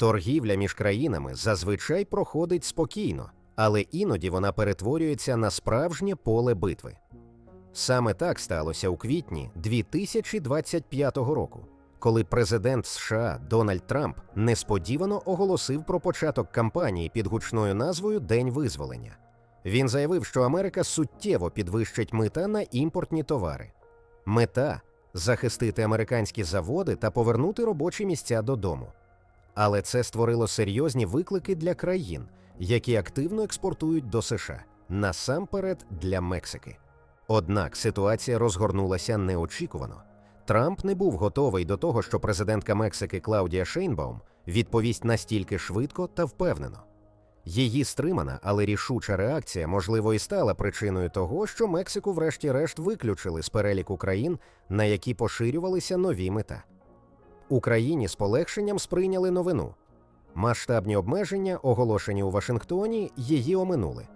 Торгівля між країнами зазвичай проходить спокійно, але іноді вона перетворюється на справжнє поле битви. Саме так сталося у квітні 2025 року, коли президент США Дональд Трамп несподівано оголосив про початок кампанії під гучною назвою День визволення. Він заявив, що Америка суттєво підвищить мита на імпортні товари. Мета захистити американські заводи та повернути робочі місця додому. Але це створило серйозні виклики для країн, які активно експортують до США, насамперед для Мексики. Однак ситуація розгорнулася неочікувано. Трамп не був готовий до того, що президентка Мексики Клаудія Шейнбаум відповість настільки швидко та впевнено. Її стримана, але рішуча реакція, можливо, і стала причиною того, що Мексику, врешті-решт, виключили з переліку країн, на які поширювалися нові мета. Україні з полегшенням сприйняли новину. Масштабні обмеження, оголошені у Вашингтоні, її оминули.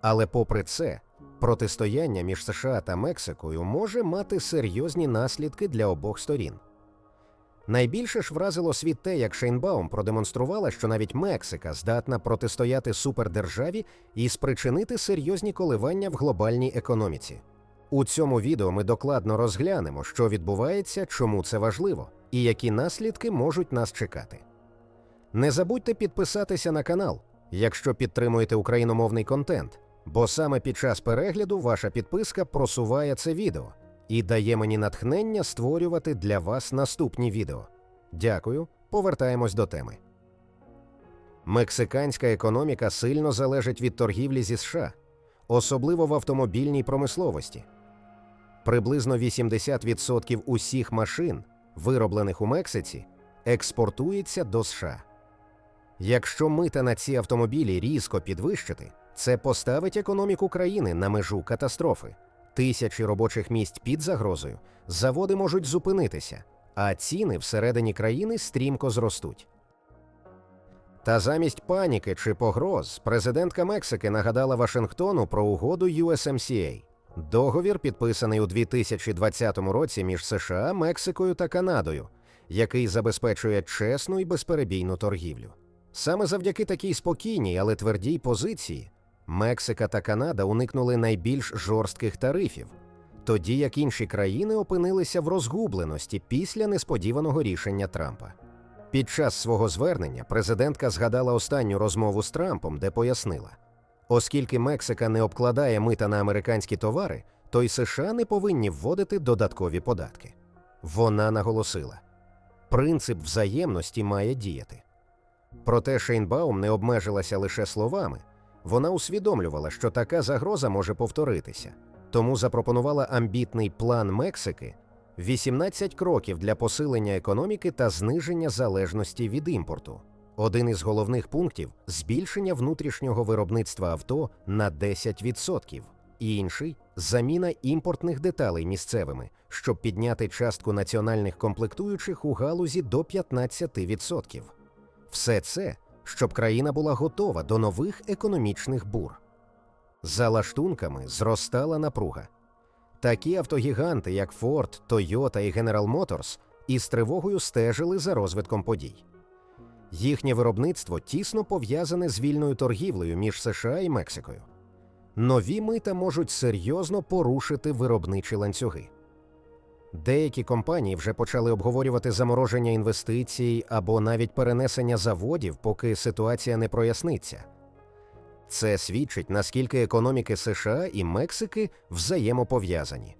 Але, попри це, протистояння між США та Мексикою може мати серйозні наслідки для обох сторін. Найбільше ж вразило світ те, як Шейнбаум продемонструвала, що навіть Мексика здатна протистояти супердержаві і спричинити серйозні коливання в глобальній економіці. У цьому відео ми докладно розглянемо, що відбувається, чому це важливо, і які наслідки можуть нас чекати. Не забудьте підписатися на канал, якщо підтримуєте україномовний контент, бо саме під час перегляду ваша підписка просуває це відео і дає мені натхнення створювати для вас наступні відео. Дякую, повертаємось до теми. Мексиканська економіка сильно залежить від торгівлі зі США, особливо в автомобільній промисловості. Приблизно 80% усіх машин, вироблених у Мексиці, експортується до США. Якщо мита на ці автомобілі різко підвищити, це поставить економіку країни на межу катастрофи. Тисячі робочих місць під загрозою, заводи можуть зупинитися, а ціни всередині країни стрімко зростуть. Та замість паніки чи погроз президентка Мексики нагадала Вашингтону про угоду USMCA. Договір підписаний у 2020 році між США, Мексикою та Канадою, який забезпечує чесну і безперебійну торгівлю. Саме завдяки такій спокійній, але твердій позиції Мексика та Канада уникнули найбільш жорстких тарифів, тоді як інші країни опинилися в розгубленості після несподіваного рішення Трампа. Під час свого звернення президентка згадала останню розмову з Трампом, де пояснила: оскільки Мексика не обкладає мита на американські товари, то й США не повинні вводити додаткові податки. Вона наголосила: принцип взаємності має діяти. Проте Шейнбаум не обмежилася лише словами. Вона усвідомлювала, що така загроза може повторитися, тому запропонувала амбітний план Мексики 18 кроків для посилення економіки та зниження залежності від імпорту. Один із головних пунктів збільшення внутрішнього виробництва авто на 10%. Інший заміна імпортних деталей місцевими, щоб підняти частку національних комплектуючих у галузі до 15%. Все це щоб країна була готова до нових економічних бур. За лаштунками зростала напруга. Такі автогіганти, як Ford, Toyota і General Motors, із тривогою стежили за розвитком подій. Їхнє виробництво тісно пов'язане з вільною торгівлею між США і Мексикою. Нові мита можуть серйозно порушити виробничі ланцюги. Деякі компанії вже почали обговорювати замороження інвестицій або навіть перенесення заводів, поки ситуація не проясниться. Це свідчить, наскільки економіки США і Мексики взаємопов'язані.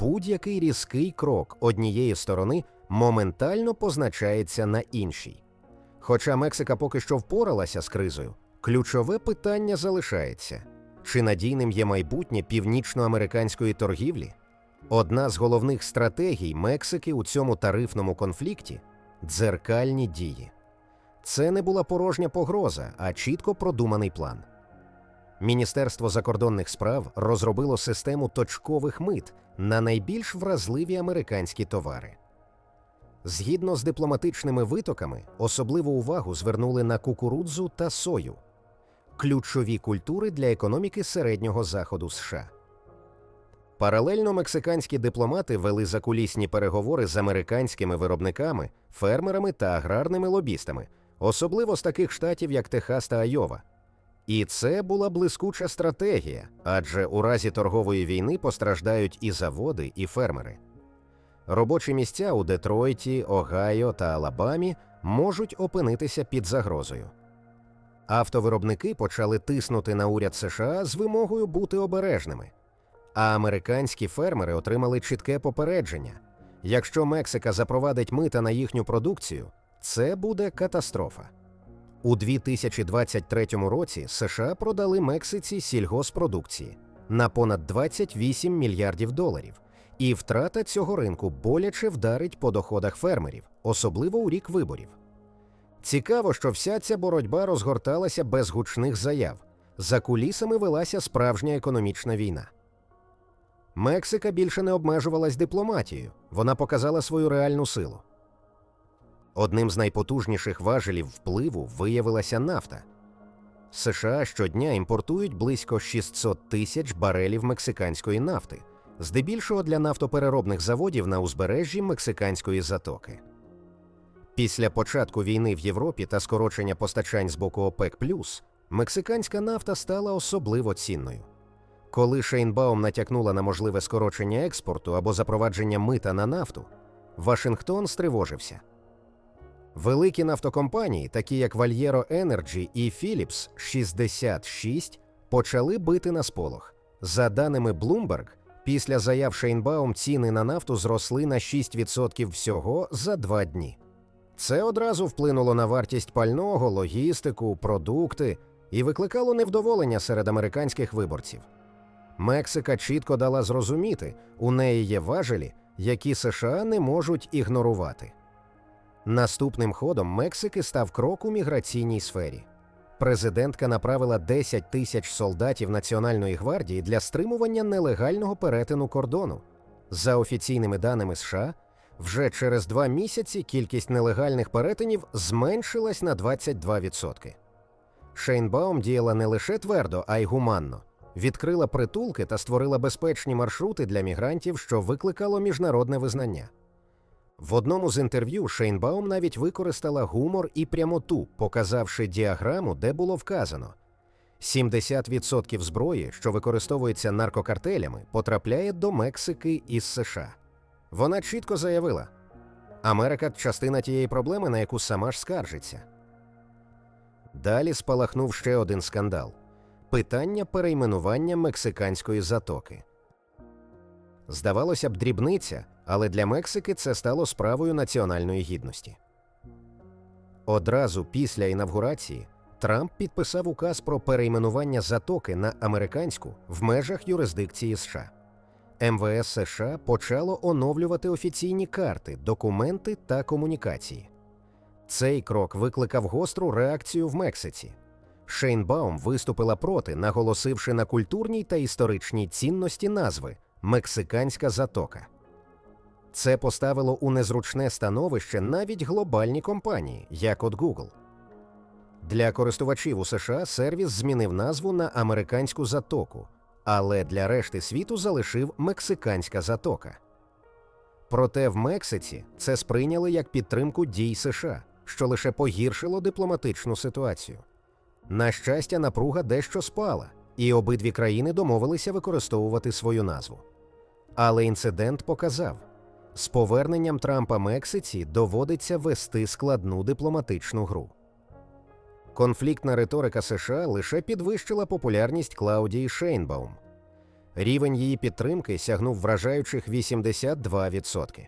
Будь-який різкий крок однієї сторони моментально позначається на іншій. Хоча Мексика поки що впоралася з кризою, ключове питання залишається: чи надійним є майбутнє північноамериканської торгівлі? Одна з головних стратегій Мексики у цьому тарифному конфлікті дзеркальні дії. Це не була порожня погроза, а чітко продуманий план. Міністерство закордонних справ розробило систему точкових мит на найбільш вразливі американські товари. Згідно з дипломатичними витоками, особливу увагу звернули на кукурудзу та сою ключові культури для економіки середнього заходу США. Паралельно мексиканські дипломати вели закулісні переговори з американськими виробниками, фермерами та аграрними лобістами, особливо з таких штатів, як Техас та Айова. І це була блискуча стратегія, адже у разі торгової війни постраждають і заводи, і фермери. Робочі місця у Детройті, Огайо та Алабамі можуть опинитися під загрозою. Автовиробники почали тиснути на уряд США з вимогою бути обережними, а американські фермери отримали чітке попередження: якщо Мексика запровадить мита на їхню продукцію, це буде катастрофа. У 2023 році США продали Мексиці сільгоспродукції на понад 28 мільярдів доларів, і втрата цього ринку боляче вдарить по доходах фермерів, особливо у рік виборів. Цікаво, що вся ця боротьба розгорталася без гучних заяв. За кулісами велася справжня економічна війна. Мексика більше не обмежувалась дипломатією, вона показала свою реальну силу. Одним з найпотужніших важелів впливу виявилася нафта. США щодня імпортують близько 600 тисяч барелів мексиканської нафти, здебільшого для нафтопереробних заводів на узбережжі Мексиканської затоки. Після початку війни в Європі та скорочення постачань з боку ОПЕК, мексиканська нафта стала особливо цінною. Коли Шейнбаум натякнула на можливе скорочення експорту або запровадження мита на нафту, Вашингтон стривожився. Великі нафтокомпанії, такі як Вальєро Energy і Philips 66, почали бити на сполох. За даними Bloomberg, після заяв Шейнбаум ціни на нафту зросли на 6% всього за два дні. Це одразу вплинуло на вартість пального, логістику, продукти і викликало невдоволення серед американських виборців. Мексика чітко дала зрозуміти, у неї є важелі, які США не можуть ігнорувати. Наступним ходом Мексики став крок у міграційній сфері. Президентка направила 10 тисяч солдатів Національної гвардії для стримування нелегального перетину кордону. За офіційними даними США, вже через два місяці кількість нелегальних перетинів зменшилась на 22%. Шейнбаум діяла не лише твердо, а й гуманно. Відкрила притулки та створила безпечні маршрути для мігрантів, що викликало міжнародне визнання. В одному з інтерв'ю Шейнбаум навіть використала гумор і прямоту, показавши діаграму, де було вказано: 70% зброї, що використовується наркокартелями, потрапляє до Мексики із США. Вона чітко заявила: Америка частина тієї проблеми, на яку сама ж скаржиться. Далі спалахнув ще один скандал питання перейменування мексиканської затоки. Здавалося б, дрібниця, але для Мексики це стало справою національної гідності. Одразу після інавгурації Трамп підписав указ про перейменування затоки на американську в межах юрисдикції США. МВС США почало оновлювати офіційні карти, документи та комунікації. Цей крок викликав гостру реакцію в Мексиці. Шейнбаум виступила проти, наголосивши на культурній та історичній цінності назви Мексиканська затока. Це поставило у незручне становище навіть глобальні компанії, як от Google. Для користувачів у США сервіс змінив назву на американську затоку, але для решти світу залишив мексиканська затока. Проте в Мексиці це сприйняли як підтримку дій США, що лише погіршило дипломатичну ситуацію. На щастя, напруга дещо спала, і обидві країни домовилися використовувати свою назву. Але інцидент показав з поверненням Трампа Мексиці доводиться вести складну дипломатичну гру. Конфліктна риторика США лише підвищила популярність Клаудії Шейнбаум. Рівень її підтримки сягнув вражаючих 82%.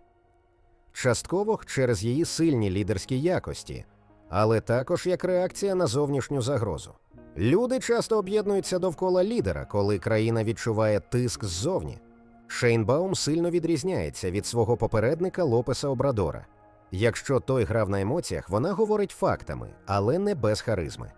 Частково через її сильні лідерські якості, але також як реакція на зовнішню загрозу. Люди часто об'єднуються довкола лідера, коли країна відчуває тиск ззовні. Шейнбаум сильно відрізняється від свого попередника Лопеса Обрадора. Якщо той грав на емоціях, вона говорить фактами, але не без харизми.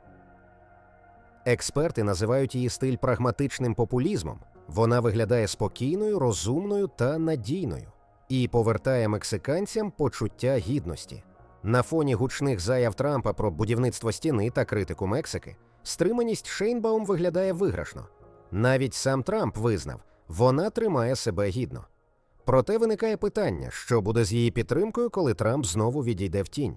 Експерти називають її стиль прагматичним популізмом. Вона виглядає спокійною, розумною та надійною і повертає мексиканцям почуття гідності. На фоні гучних заяв Трампа про будівництво стіни та критику Мексики, стриманість Шейнбаум виглядає виграшно. Навіть сам Трамп визнав, вона тримає себе гідно. Проте виникає питання, що буде з її підтримкою, коли Трамп знову відійде в тінь.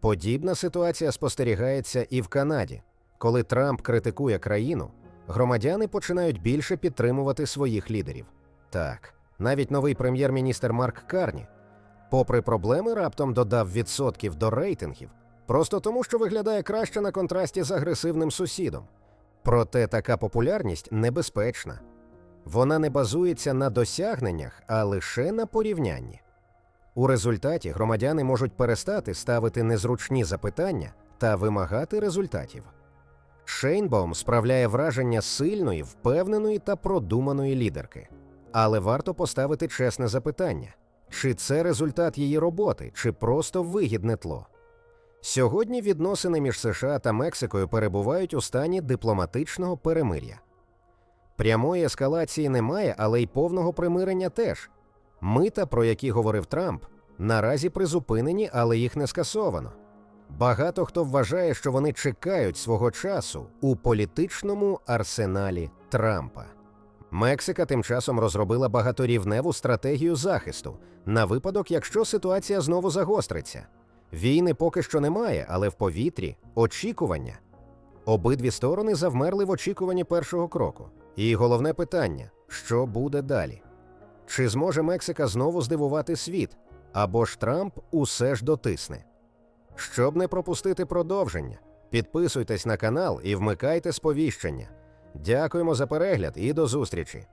Подібна ситуація спостерігається і в Канаді. Коли Трамп критикує країну, громадяни починають більше підтримувати своїх лідерів. Так, навіть новий прем'єр-міністр Марк Карні, попри проблеми, раптом додав відсотків до рейтингів, просто тому, що виглядає краще на контрасті з агресивним сусідом. Проте така популярність небезпечна. Вона не базується на досягненнях, а лише на порівнянні. У результаті громадяни можуть перестати ставити незручні запитання та вимагати результатів. Шейнбаум справляє враження сильної, впевненої та продуманої лідерки. Але варто поставити чесне запитання: чи це результат її роботи, чи просто вигідне тло? Сьогодні відносини між США та Мексикою перебувають у стані дипломатичного перемир'я. Прямої ескалації немає, але й повного примирення теж. Мита, про які говорив Трамп, наразі призупинені, але їх не скасовано. Багато хто вважає, що вони чекають свого часу у політичному арсеналі Трампа. Мексика тим часом розробила багаторівневу стратегію захисту на випадок, якщо ситуація знову загостриться. Війни поки що немає, але в повітрі очікування. Обидві сторони завмерли в очікуванні першого кроку. І головне питання: що буде далі? Чи зможе Мексика знову здивувати світ, або ж Трамп усе ж дотисне? Щоб не пропустити продовження, підписуйтесь на канал і вмикайте сповіщення. Дякуємо за перегляд і до зустрічі!